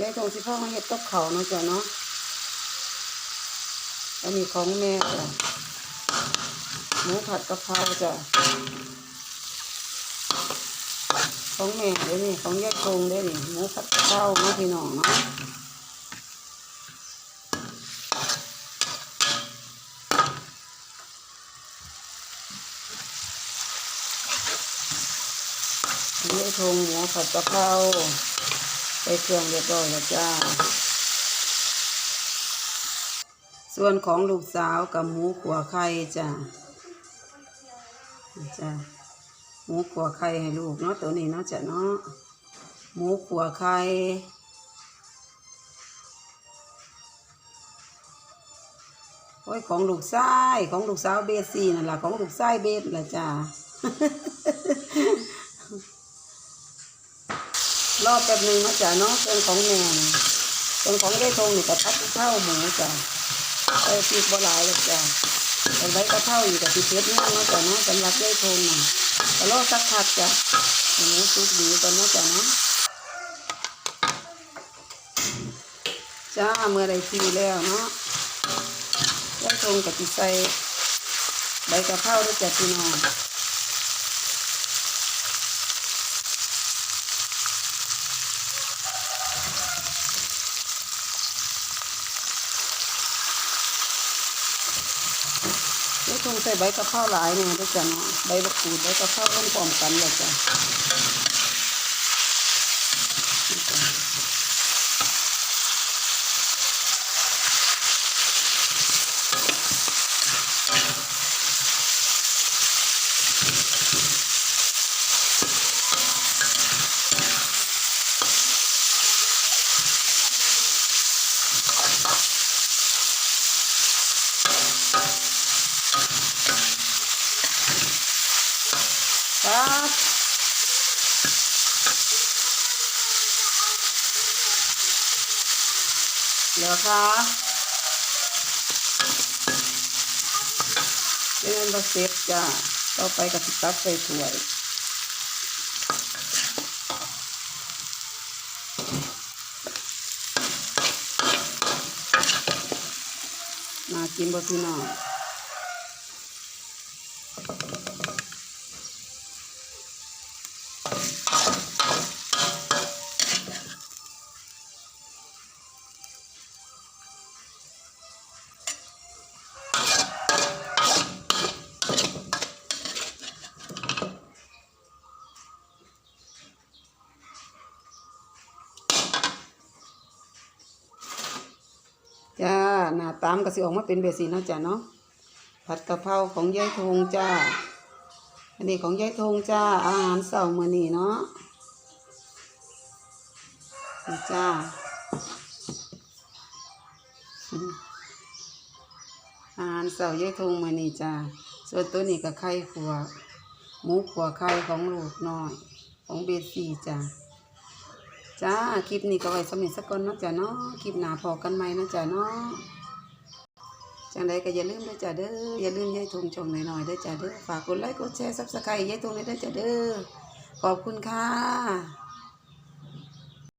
ยายทงสิพ่อมาเฮ็ดกับเขาเนาะจ้ะเนาะอันนี้ของแม่จ้ะหมูผัดกะเพราจ้ะของแม่เด้อนี่ของยายทงเด้อนี่หมูผัดกะเพราเนาะพี่น้องเนาะยายทงหมูผัดกะเพรา ใส่เครื่องเรียบร้อยแล้วจ้า ส่วนของลูกสาวกับหมูขัวไข่จ้ะจ้ะหมูขัวไข่ให้ลูกเนาะตัวนี้เนาะจ้ะเนาะหมูขัวไข่โอ้ยของลูกชายของลูกสาวเบสซี่นั่นแหละของลูกชายเบสละจ้ะ รอบแป๊บนึงนะจ้ะเนาะเป็นของแม่นี่เป็นของยายทงนี่กับพัดข้าหมูจ้ะไปปีกบ่หลายเลยจ้ะแต่ไว้ก็เท่าอยู่กับที่เพชรนี่นะจ้ะเนาะสำหรับได้โทนน่ะก็รอสักพักจ้ะอันนี้สุกดีก่อนนาะจ้ะเนาะจ้าเมื่อใดทีแล้วเนาะได้ทงกับที่ใส่ใบกระเพราด้วยจ้ะพี่น้อง ช่วงใส่ใบกะเพราหลายเนี่ยด้วยจ้ะเนาะใบบะกรูดใบกะเพราร่วมพร้อมกันเลยจ้ะ ครับเหลือคะเป็นบะเซ็ตจ้าต่อไปกับสิตักใส่ถ้วยมากินบะพี่น้อง จ้าหน้าตามก็สิออกมาเป็นเบสีเนาะจ้าเนาะผัดกะเพราของยายทงจ้า อันนี้ของยายทงจ้า อาหารเช้ามื้อนี้เนาะจ้า อาหารเช้ายายทงมื้อนี้จ้า ส่วนตัวนี้ก็ไข่ขัวหมูขัวไข่ของลูกน้อย ของเบสีจ้าจ้า คลิปนี้ก็ไว้สำหรับสักคนเนาะจ้ะเนาะคลิปหน้าพอกันใหม่เนาะจ้ะเนาะ จังใดก็อย่าลืมด้วยจ้ะเด้ออย่าลืมยายทงชมหน่อยๆด้วยจ้ะเด้อฝากกดไลค์กดแชร์ซับสไครต์ยายทงด้วยจ้ะเด้อขอบคุณค่ะ